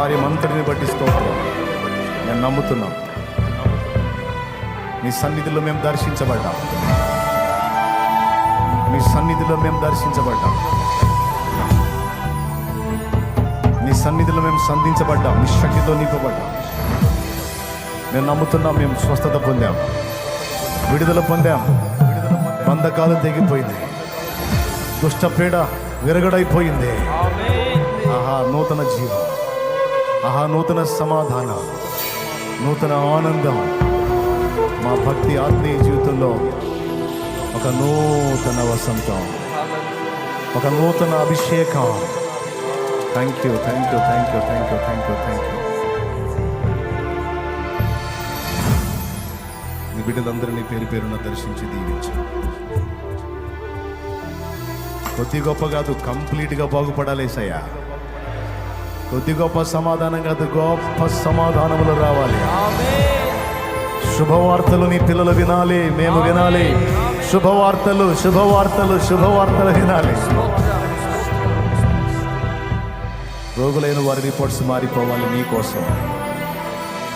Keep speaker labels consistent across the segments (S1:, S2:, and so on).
S1: కార్యమంతటిని బట్టి స్తోత్రం. నేను నమ్ముతున్నాం. మీ సన్నిధిలో మేము దర్శించబడ్డాం. మీ సన్నిధిలో మేము దర్శించబడ్డాం. నీ సన్నిధిలో మేము సంధించబడ్డాం. నీ శక్తితో నింపబడ్డాం. మేము నమ్ముతున్నాం మేము స్వస్థత పొందాం. విడుదల పొందాం. బంధకాలు తెగిపోయింది. దుష్ట పీడ విరగడైపోయింది. ఆహా నూతన జీవం. ఆహా నూతన సమాధానం నూతన ఆనందం. మా భక్తి ఆత్మీయ జీవితంలో ఒక నూతన వసంతం ఒక నూతన అభిషేకం. Thank you thank you thank you thank you thank you thank you నీ బిడ్డలందరినీ పేరు పేరున దర్శించి దీవించు. కొద్ది గొప్ప కాదు కంప్లీట్గా బాగుపడాలేసయ్యా కొద్ది గొప్ప సమాధానం కాదు గొప్ప సమాధానములు రావాలి. శుభవార్తలు నీ పిల్లలు వినాలి మేము వినాలి. శుభవార్తలు శుభవార్తలు శుభవార్తలు వినాలి. రోగులైన వారి రిపోర్ట్స్ మారిపోవాలి నీ కోసం.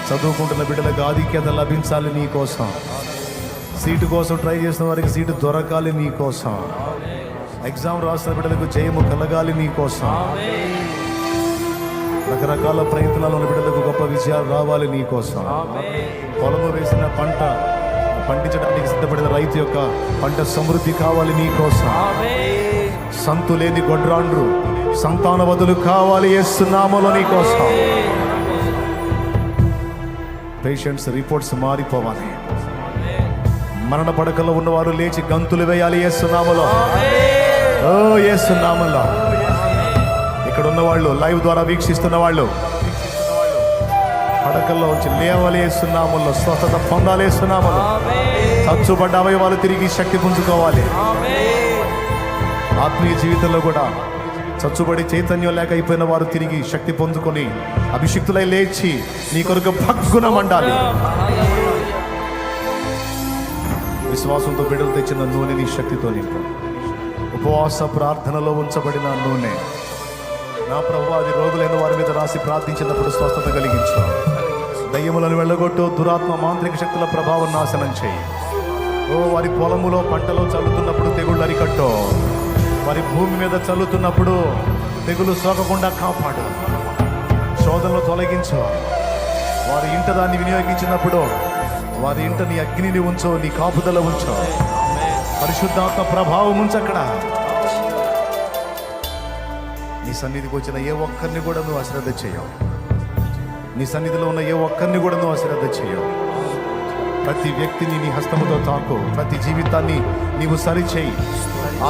S1: చదువుకుంటున్న బిడ్డలకు ఆధిక్యత లభించాలి నీ కోసం. సీటు కోసం ట్రై చేసిన వారికి సీటు దొరకాలి నీ కోసం. ఎగ్జామ్ రాసిన బిడ్డలకు జయము కలగాలి నీ కోసం. రకరకాల ప్రయత్నాలు బిడ్డలకు గొప్ప విజయాలు రావాలి నీ కోసం. పొలము వేసిన పంట పండించడానికి సిద్ధపడిన రైతు యొక్క పంట సమృద్ధి కావాలి నీ కోసం. సంతు లేని గొడ్రాండ్రు సంతానవదులు కావాలి ఏస్తున్నామలో నీ కోసం. పేషెంట్స్ రిపోర్ట్స్ మారిపోవాలి. మరణ పడకలో ఉన్నవారు లేచి గంతులు వేయాలి ఏస్తున్నామలో ఓ ఏస్తున్నామలో ఇక్కడ ఉన్న వాళ్ళు లైవ్ ద్వారా వీక్షిస్తున్న వాళ్ళు. పడకల్లో వచ్చి లేవలేస్తున్నాముల్లో స్వస్థత పొందాలి వేస్తున్నాములో అవయవాలు తిరిగి శక్తి పుంజుకోవాలి. ఆత్మీయ జీవితంలో కూడా చచ్చుబడి చైతన్యం లేక అయిపోయిన వారు తిరిగి శక్తి పొందుకొని అభిషిక్తులై లేచి నీ కొరకు భగ్గున మండాలి. విశ్వాసంతో బిడ్డలు తెచ్చిన నూనె నీ శక్తితో నింపు. ఉపవాస ప్రార్థనలో ఉంచబడిన నూనె. నా ప్రభు అది రోగులైన వారి మీద రాసి ప్రార్థించినప్పుడు స్వస్థత కలిగించు. దయ్యములను వెళ్ళగొట్టు దురాత్మ మాంత్రిక శక్తుల ప్రభావం నాశనం చేయి. ఓ వారి పొలములో పంటలో చల్లుతున్నప్పుడు తెగుళ్ళు అరికట్టు. వారి భూమి మీద చల్లుతున్నప్పుడు తెగులు సోకకుండా కాపాడు. శోధనలు తొలగించు. వారి ఇంట దాన్ని వినియోగించినప్పుడు వారి ఇంట నీ అగ్నిని ఉంచో నీ కాపుదల ఉంచో. పరిశుద్ధాత్మ ప్రభావం ఉంచక్కడ. నీ సన్నిధికి వచ్చిన ఏ ఒక్కరిని కూడా నువ్వు అశ్రద్ధ చేయవు. నీ సన్నిధిలో ఉన్న ఏ ఒక్కరిని కూడా నువ్వు అశ్రద్ధ చేయవు. ప్రతి వ్యక్తిని నీ హస్తముతో తాకు ప్రతి జీవితాన్ని నీవు సరిచేయి.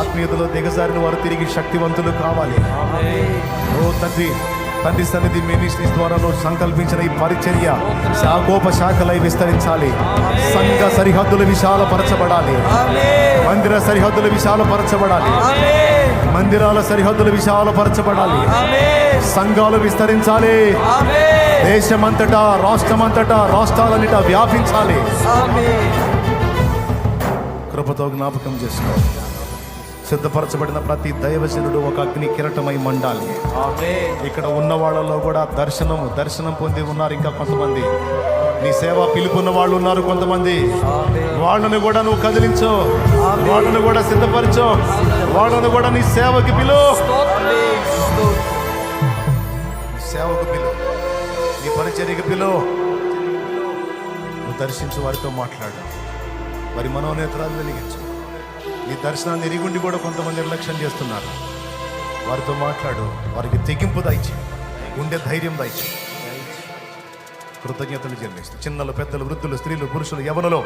S1: ఆత్మీయతలో దిగజారిన వారు తిరిగి శక్తివంతులు కావాలి. ఓ తండ్రి తండ్రి సన్నిధి మినిస్ట్రీస్ ద్వారా నువ్వు సంకల్పించిన ఈ పరిచర్య శాఖోప శాఖలై విస్తరించాలి. సంఘ సరిహద్దులు విశాలపరచబడాలి. మందిర సరిహద్దులు విశాలపరచబడాలి. మందిరాల సరిహద్దులు విశాలపరచబడాలి. సంఘాలు విస్తరించాలి. దేశమంతటా రాష్ట్రమంతటా రాష్ట్రాలన్నిటా వ్యాపించాలి. కృపతో జ్ఞాపకం చేసుకో సిద్ధపరచబడిన ప్రతి దైవజనుడు ఒక అగ్ని కిరటమై మండాలి. ఇక్కడ ఉన్న వాళ్ళలో కూడా దర్శనం దర్శనం పొంది ఉన్నారు ఇంకా కొంతమంది. నీ సేవ పిలుపున్న వాళ్ళు ఉన్నారు కొంతమంది. వాళ్ళను కూడా నువ్వు కదిలించు. వాళ్ళను కూడా సిద్ధపరచు. వాళ్ళను కూడా నీ సేవకి పిలు. సేవకు పిలు. నీ పరిచర్యకి పిలు. నువ్వు దర్శించు వారితో మాట్లాడు. వారి మనోనేతరాలు వెలిగించు. నీ దర్శనాన్ని ఎరిగుండి కూడా కొంతమంది నిర్లక్ష్యం చేస్తున్నారు. వారితో మాట్లాడు వారికి తెగింపు దయచి ఉండే ధైర్యం దయచి కృతజ్ఞతలు చెల్లిస్తూ చిన్నలు పెద్దలు వృద్ధులు స్త్రీలు పురుషులు యవనలో.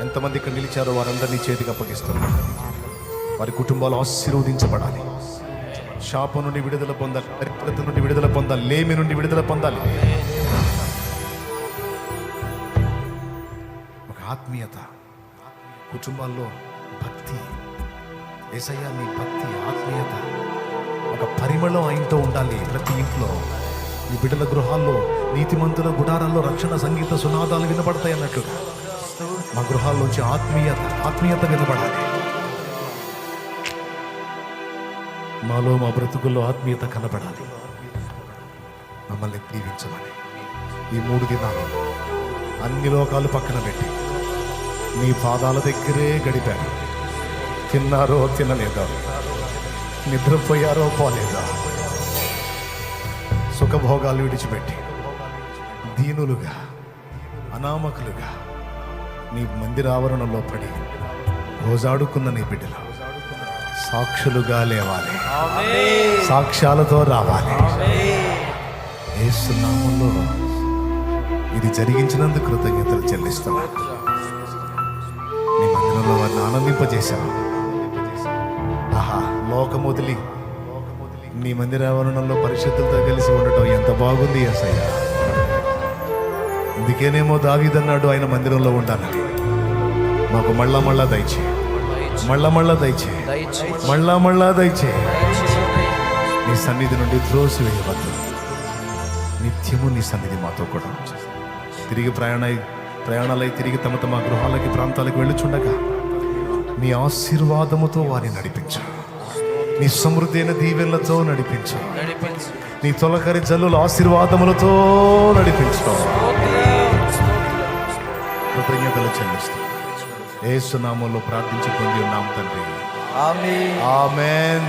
S1: ఎంతమంది ఇక్కడ నిలిచారో వారందరినీ చేతికి అప్పగిస్తున్నారు. వారి కుటుంబాలు ఆశీర్వదించబడాలి. శాపం నుండి విడుదల పొందాలి దరిద్రత నుండి విడుదల పొందాలి లేమి నుండి విడుదల పొందాలి. ఒక ఆత్మీయత. కుటుంబాల్లో భక్తి ఏసయ్య నీ భక్తి ఆత్మీయత ఒక పరిమళం ఆయనతో ఉండాలి ప్రతి ఇంట్లో. నీ బిడ్డల గృహాల్లో నీతిమంతుల గుడారాల్లో రక్షణ సంగీత సునాదాలు వినపడతాయి అన్నట్లుగా మా గృహాల్లోంచి ఆత్మీయత ఆత్మీయత వినపడాలి మాలో మా బ్రతుకుల్లో ఆత్మీయత కనబడాలి. మమ్మల్ని దీవించమని. ఈ మూడు దినాలు అన్ని లోకాలు పక్కన పెట్టి నీ పాదాల దగ్గరే గడిపాను. తిన్నారో తినలేదా? నిద్రపోయారో పోలేదా? సుఖభోగాలు విడిచిపెట్టి దీనులుగా అనామకులుగా నీ మందిర ఆవరణలో పడి రోజాడుకున్న నీ బిడ్డలు సాక్షులుగా లేవాలి. సాక్ష్యాలతో రావాలి. ఏసునామంలో ఇది జరిగించినందుకు కృతజ్ఞతలు చెల్లిస్తున్నాను నీ వారిని ఆనందింపజేశావు ఆహా లోకం నీ మందిర ఆవరణంలో పరిశుద్ధులతో కలిసి ఉండటం ఎంత బాగుంది అసయ్య అందుకేనేమో దావీదన్నాడు ఆయన మందిరంలో ఉండాలని. మాకు మళ్ళా మళ్ళా దయచే. మళ్ళా మళ్ళా దయచే. మళ్ళా మళ్ళా దయచే. నీ సన్నిధి నుండి త్రోసి వేయవద్దు నిత్యము నీ సన్నిధి మాతో కూడా తిరిగి ప్రయాణ ప్రయాణాలై తిరిగి తమ తమ గృహాలకి ప్రాంతాలకు వెళ్ళుచుండగా నీ ఆశీర్వాదముతో వారిని నడిపించు. నీ సమృద్ధి అయిన దీవెనలతో నడిపించు. నీ తొలకరి జల్లుల ఆశీర్వాదములతో నడిపించు. కృతజ్ఞతలు చెల్లిస్తూ ఏసునామంలో ప్రార్థించి పొంది ఉన్నాం తండ్రి.
S2: ఆమె
S1: ఆమెన్.